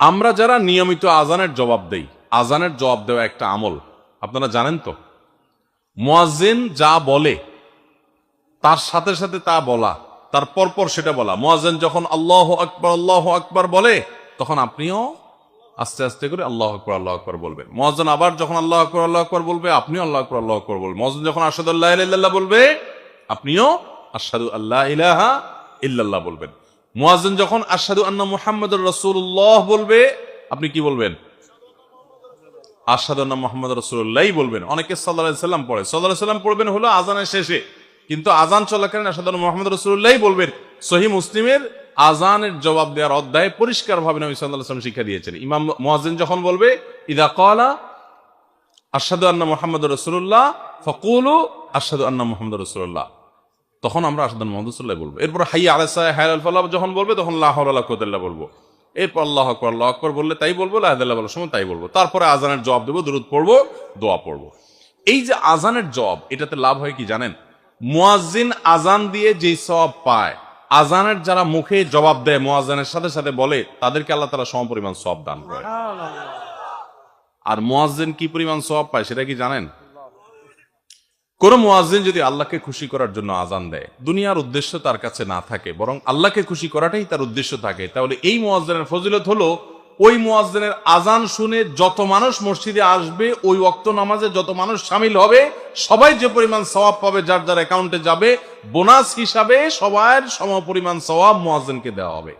আমরা যারা নিয়মিত আজানের জবাব দেই, আজানের জবাব দেওয়া একটা আমল। আপনারা জানেন তো? মুয়াজ্জিন যা বলে, তার সাথে সাথে তা বলা, তার পরপর সেটা বলা। মুয়াজ্জিন যখন আল্লাহ আকবর আল্লাহ আকবর বলে, তখন আপনিও আস্তে আস্তে করে আল্লাহ আকবর আল্লাহ আকবর বলবেন। মুয়াজ্জিন আবার যখন আল্লাহ আকবর আল্লাহ আকবর বলবে, আপনিও আল্লাহ আকবর আল্লাহ আকবর বলবেন। মুয়াজ্জিন যখন আশহাদু আল্লাহ বলবে, আপনিও আশহাদু আল্লাহ ইলাহা ইল্লাল্লাহ বলবেন। মুয়াজ্জিন যখন আশহাদু আন্না মুহাম্মাদুর রাসূলুল্লাহ বলবে, আপনি কি বলবেন? আশহাদু আন্না মুহাম্মাদ রাসূলুল্লাহ বলবেন। অনেকে সাল্লাম পড়ে। সাল্লাম পড়বেন হলো আজানের শেষে। কিন্তু আজান চলাকালীন আশহাদু মোহাম্মদ মুহাম্মাদ রাসূলুল্লাহ বলবেন। সহিহ মুসলিমের আজানের জবাব দেওয়ার অধ্যায়ে পরিষ্কার ভাবে নবী সাল্লাম শিক্ষা দিয়েছেন। ইমাম মুয়াজ্জিন যখন বলবে, ইদা ক্বালা আশহাদু আন্না মুহাম্মাদ রাসূলুল্লাহ, ফাকুলু আশহাদু আন্না মুহাম্মাদ রাসূলুল্লাহ। তখন আমরা আসাদ মোহাম্মদ সাল্লাহ বলব। এরপর হাই আলাসা হায় আলফাল্লাহ যখন বলবে তখন লাহ কোদাল্লাহ বলব। এরপর আল্লাহ আকবর আল্লাহ আকবর বললে তাই বলব লাহাদাল্লাহ বলার সময় তাই বলব। তারপরে আজানের জবাব দেবো দূরত পড়ব দোয়া পড়ব। এই যে আজানের জবাব এটাতে লাভ হয় কি জানেন? মুয়াজ্জিন আজান দিয়ে যেই সব পায় আজানের যারা মুখে জবাব দেয় মুয়াজ্জানের সাথে সাথে বলে তাদেরকে আল্লাহ তারা সমপরিমাণ সব দান করে। আর মুয়াজ্জিন কি পরিমাণ সব পায় সেটা কি জানেন? কোন মুয়াজ্জিন যদি আল্লাহকে খুশি করার জন্য আজান দেয়, দুনিয়ার উদ্দেশ্য তার কাছে না থাকে, বরং আল্লাহকে খুশি করাটাই তার উদ্দেশ্য থাকে, তাহলে এই মুয়াজ্জিনের ফজিলত হলো, ওই মুয়াজ্জিনের আজান শুনে যত মানুষ মসজিদে আসবে, ওই ওয়াক্ত নামাজে যত মানুষ সামিল হবে, সবাই যে পরিমাণ সওয়াব পাবে, যার যার অ্যাকাউন্টে যাবে বোনাস হিসাবে সবার সম পরিমাণ সওয়াব মুয়াজ্জিনকে দেওয়া হবে।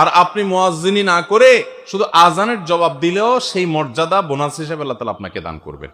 আর আপনি মুয়াজ্জিনি না করে শুধু আজানের জবাব দিলেও সেই মর্যাদা বোনাস হিসাবে আল্লাহ তাআলা আপনাকে দান করবেন।